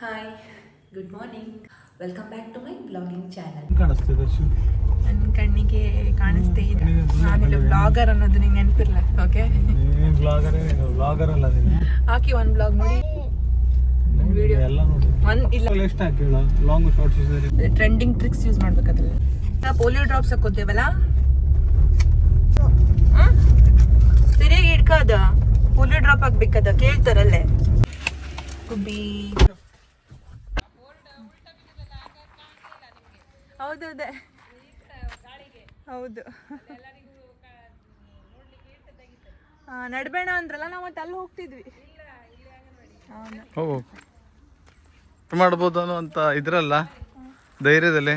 Hi good morning welcome back to my blogging channel ಕಾಣಿಸ್ತಿದೆ ನನ್ನ ಕಣ್ಣಿಗೆ ಕಾಣಿಸ್ತೇ ಇದೆ. ನಾನಿಲ್ಲ. ಬ್ಲಾಗರ್ ಅನ್ನೋದು ನಿಂಗೆ ನೆನಪಿಲ್ಲ ಓಕೆ ಬ್ಲಾಗರೇ ಅಲ್ಲ ನೀನು? ಹಾಕಿ ಒಂದು ಬ್ಲಾಗ್ ನೋಡಿ. ವಿಡಿಯೋ. ಎಲ್ಲ ನೋಡಿ. ಒಂದು ಇಲ್ಲ. ಎಷ್ಟು ಹಾಕಿಲ್ಲ ಲಾಂಗ್ ಶಾರ್ಟ್ಸ್ ಇದೆ ಟ್ರೆಂಡಿಂಗ್ ಟ್ರಿಕ್ಸ್ ಯೂಸ್ ಮಾಡ್ಬೇಕಾದ್ರೆ. ಪೋಲಿಯೋ ಡ್ರಾಪ್ಸ್ ಹಾಕೋತೇವಲ್ಲ ಸರಿಯಾಗಿ ಹಿಡ್ಕದ ಪೋಲಿಯೋ ಡ್ರಾಪ್ ಹಾಕ್ಬೇಕದ. ಕೇಳ್ತಾರಲ್ಲೇ. ಗುಬ್ಬಿ. ಹೌದೌದೆ ಹೌದು. ನಡ್ಬೇಣ ನಡ್ಬೇಡ ಅಂದ್ರಲ್ಲ ನಾವು ಮತ್ತೆ ಅಲ್ಲಿ ಹೋಗ್ತಿದ್ವಿ. ಮಾಡ್ಬೋದು ಅನ್ನುವಂಥ ಇದ್ರಲ್ಲ ಧೈರ್ಯದಲ್ಲಿ.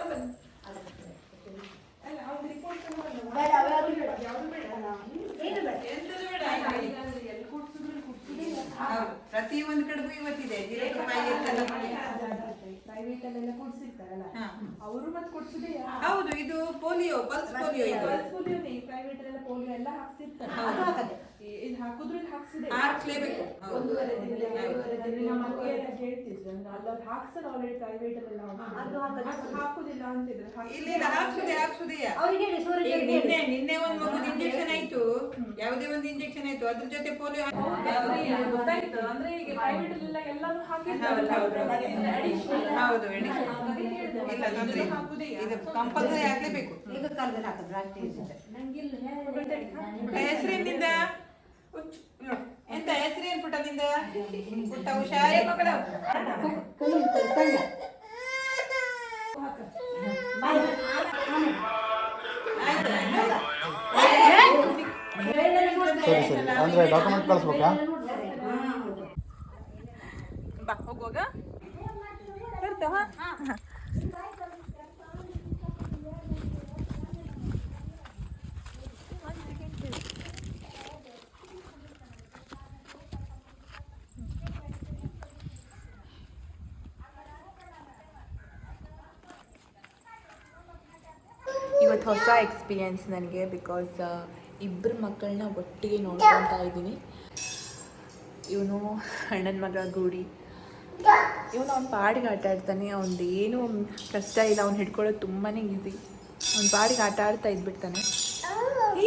ಒಂದು ಕಡೆಗೂ ಇವತ್ತಿದೆ ಜಿಲೇಬಿ ಬಾಯಿಯಲ್ಲೆಲ್ಲ ಮಾಡಿ. ಅವರು ಮತ್ತೆ ಕೊಡ್ಸಿದೆ ಹೌದು ಇದು ಪೋಲಿಯೋ ಪಲ್ಸ್ ಪೋಲಿಯೋ ಇದು. ಪ್ರೈವೇಟ್ ಎಲ್ಲ ಪೋಲಿಯೋ ಎಲ್ಲ ಹಾಕ್ಸಿರ್ತಾರೆ. ಇಲ್ಲಿ ಹಾಕ್ಸಿದೆ. ಹಾಕ್ಲೇಬೇಕು. ಒಂದೂವರೆ ದಿನ ಎರಡೂವರೆ ದಿನ ನಮ್ಮ ಮಕ್ಕಳೆಲ್ಲ ಎಲ್ಲ ಅಂದ್ರೆ ಅಲ್ಲಲ್ಲಿ ಹಾಕ್ಸಲ್ಲ ಆಲ್ರೆಡಿ ಪ್ರೈವೇಟ್ ಅಲ್ಲೆಲ್ಲ ಹಾಕುದಿಲ್ಲ ಅಂತಿದ್ರು ಇಲ್ಲಿ ಇಲ್ಲ, ಹಾಕ್ಸುದೆ ಹಾಕ್ಸುದೆಯ? ಈಗ ನಿನ್ನೆ ನಿನ್ನೆ ಒಂದು ಮಗು ಇಂಜೆಕ್ಷನ್ ಆಯ್ತು. ಯಾವುದೇ ಒಂದು ಇಂಜೆಕ್ಷನ್ ಆಯ್ತು. ಅದ್ರ ಜೊತೆ ಪೋಲಿಯೋ ಗೊತ್ತಾಯ್ತು. ಅಂದ್ರೆ ಈಗ ಪ್ರೈವೇಟ್ ಅಲ್ಲೆಲ್ಲ ಎಲ್ಲಾನು ಹೌದು, ಹೌದು. ಇಲ್ಲ ತೊಂದ್ರೆ. ಇದು ಕಂಪಲ್ಸರಿ ಆಗ್ಲೇಬೇಕು. ಹೆಸರೇನಿಂದ ಎಂತ ಹೆಸರೇನ್ ಪುಟ್ಟ ನಿಂದ? ಪುಟ್ಟ ಹುಷಾರಿ ಮಕ್ಕಳು ಸರಿ ಸರಿ. ಅಂದ್ರೆ ಡಾಕ್ಯುಮೆಂಟ್ ಕಳಿಸ್ಬೇಕಾ? ಬಾ ಹೋಗುವಾಗ ಬರ್ತಾವ ಇವತ್ತು ಹೊಸ ಎಕ್ಸ್ಪೀರಿಯನ್ಸ್ ನನಗೆ ಬಿಕಾಸ್ ಇಬ್ಬರು ಮಕ್ಕಳನ್ನ ಒಟ್ಟಿಗೆ ನೋಡ್ಕೊತಾ ಇದ್ದೀನಿ. ಇವನು ಅಣ್ಣನ ಮಗ ಗೂಡಿ. ಇವನು ಅವ್ನು ಪಾಡಿಗೆ ಆಟ ಆಡ್ತಾನೆ. ಅವ್ನದ್ದು ಏನು ಕಷ್ಟ ಇಲ್ಲ. ಅವ್ನು ಹಿಡ್ಕೊಳ್ಳೋದು ತುಂಬಾ ಈಸಿ ಅವ್ನ ಪಾಡಿಗೆ ಆಟ ಆಡ್ತಾ ಇದ್ಬಿಡ್ತಾನೆ.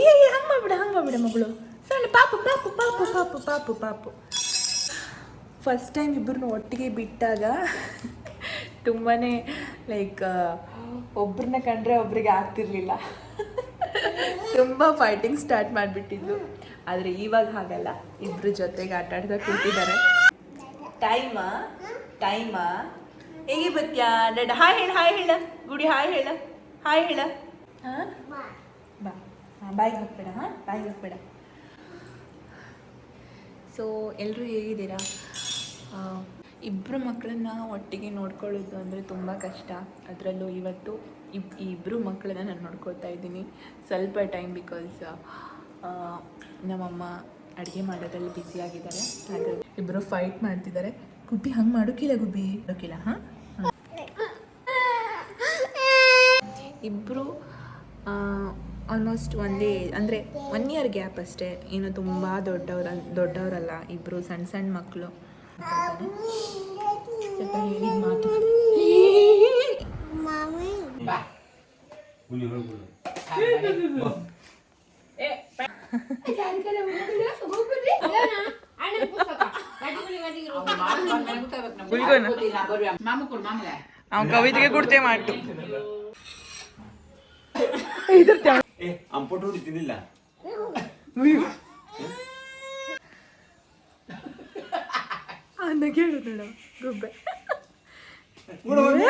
ಏ ಹಂಗೆ ಮಾಡ್ಬಿಡ, ಹಂಗೆ ಮಗಳು. ಸಣ್ಣ ಪಾಪು ಪಾಪು ಪಾಪು ಪಾಪು ಪಾಪು ಪಾಪು. ಫಸ್ಟ್ ಟೈಮ್ ಇಬ್ಬರನ್ನ ಒಟ್ಟಿಗೆ ಬಿಟ್ಟಾಗ ತುಂಬಾ ಲೈಕ್ ಒಬ್ರನ್ನ ಕಂಡ್ರೆ ಒಬ್ರಿಗೆ ಆಗ್ತಿರ್ಲಿಲ್ಲ. ತುಂಬ ಫೈಟಿಂಗ್ ಸ್ಟಾರ್ಟ್ ಮಾಡಿಬಿಟ್ಟಿದ್ದು ಆದರೆ ಇವಾಗ ಹಾಗಲ್ಲ. ಇಬ್ಬರು ಜೊತೆಗೆ ಆಟ ಆಡ್ತಾ ಕೂತಿದ್ದಾರೆ. ಟೈಮ ಟೈಮಾ ಹೇಗೆ ಬತ್ಯಾ? ನಡ, ಹಾಯ್ ಹೇಳ ಹಾಯ್ ಹೇಳ. ಗುಡಿ, ಹಾಯ್ ಹೇಳ. ಹಾಯ್ ಹೇಳ. ಹಾಂ? ಬಾ. ಹಾಂ, ಬಾಯಿಗೆ ಹಾಕ್ಬೇಡ ಹಾಂ? ಬಾಯಿಗೆ ಹೋಗ್ಬೇಡ. ಸೊ ಎಲ್ಲರೂ ಹೇಗಿದ್ದೀರಾ? ಇಬ್ಬರು ಮಕ್ಕಳನ್ನ ಒಟ್ಟಿಗೆ ನೋಡ್ಕೊಳ್ಳೋದು ಅಂದರೆ ತುಂಬ ಕಷ್ಟ. ಅದರಲ್ಲೂ ಇವತ್ತು ಇಬ್, ಈ ಇಬ್ಬರು ಮಕ್ಕಳನ್ನ ನಾನು ನೋಡ್ಕೊಳ್ತಾ ಇದ್ದೀನಿ. ಸ್ವಲ್ಪ ಟೈಮ್ ಬಿಕಾಸ್ ನಮ್ಮಮ್ಮ ಅಡುಗೆ ಮಾಡೋದ್ರಲ್ಲಿ ಬ್ಯುಸಿ ಆಗಿದ್ದಾರೆ. ಹಾಗಾಗಿ ಇಬ್ಬರು ಫೈಟ್ ಮಾಡ್ತಿದ್ದಾರೆ. ಗುಬ್ಬಿ ಹಂಗೆ ಮಾಡೋಕ್ಕಿಲ್ಲ ಗುಬ್ಬಿ. ಮಾಡೋಕ್ಕಿಲ್ಲ ಹಾಂ? ಇಬ್ಬರು ಆಲ್ಮೋಸ್ಟ್ ಒಂದೇ ಅಂದರೆ ಒನ್ ಇಯರ್ ಗ್ಯಾಪ್ ಅಷ್ಟೇ. ಏನು ತುಂಬ ದೊಡ್ಡವ್ರ ದೊಡ್ಡವರಲ್ಲ ಇಬ್ಬರು ಸಣ್ಣ ಸಣ್ಣ ಮಕ್ಕಳು ಅವ್ನು ಕವಿತೆಗೆ ಕೊಡ್ತೇ ಮಾತು ಏ ಅಂಪಟ್ಟು ಹೊಡಿತಿದ್ದಿಲ್ಲ ಅಂದ ಕೇಳು ನೋಡ ಗುಬ್ಬೆ? ನೋಡು,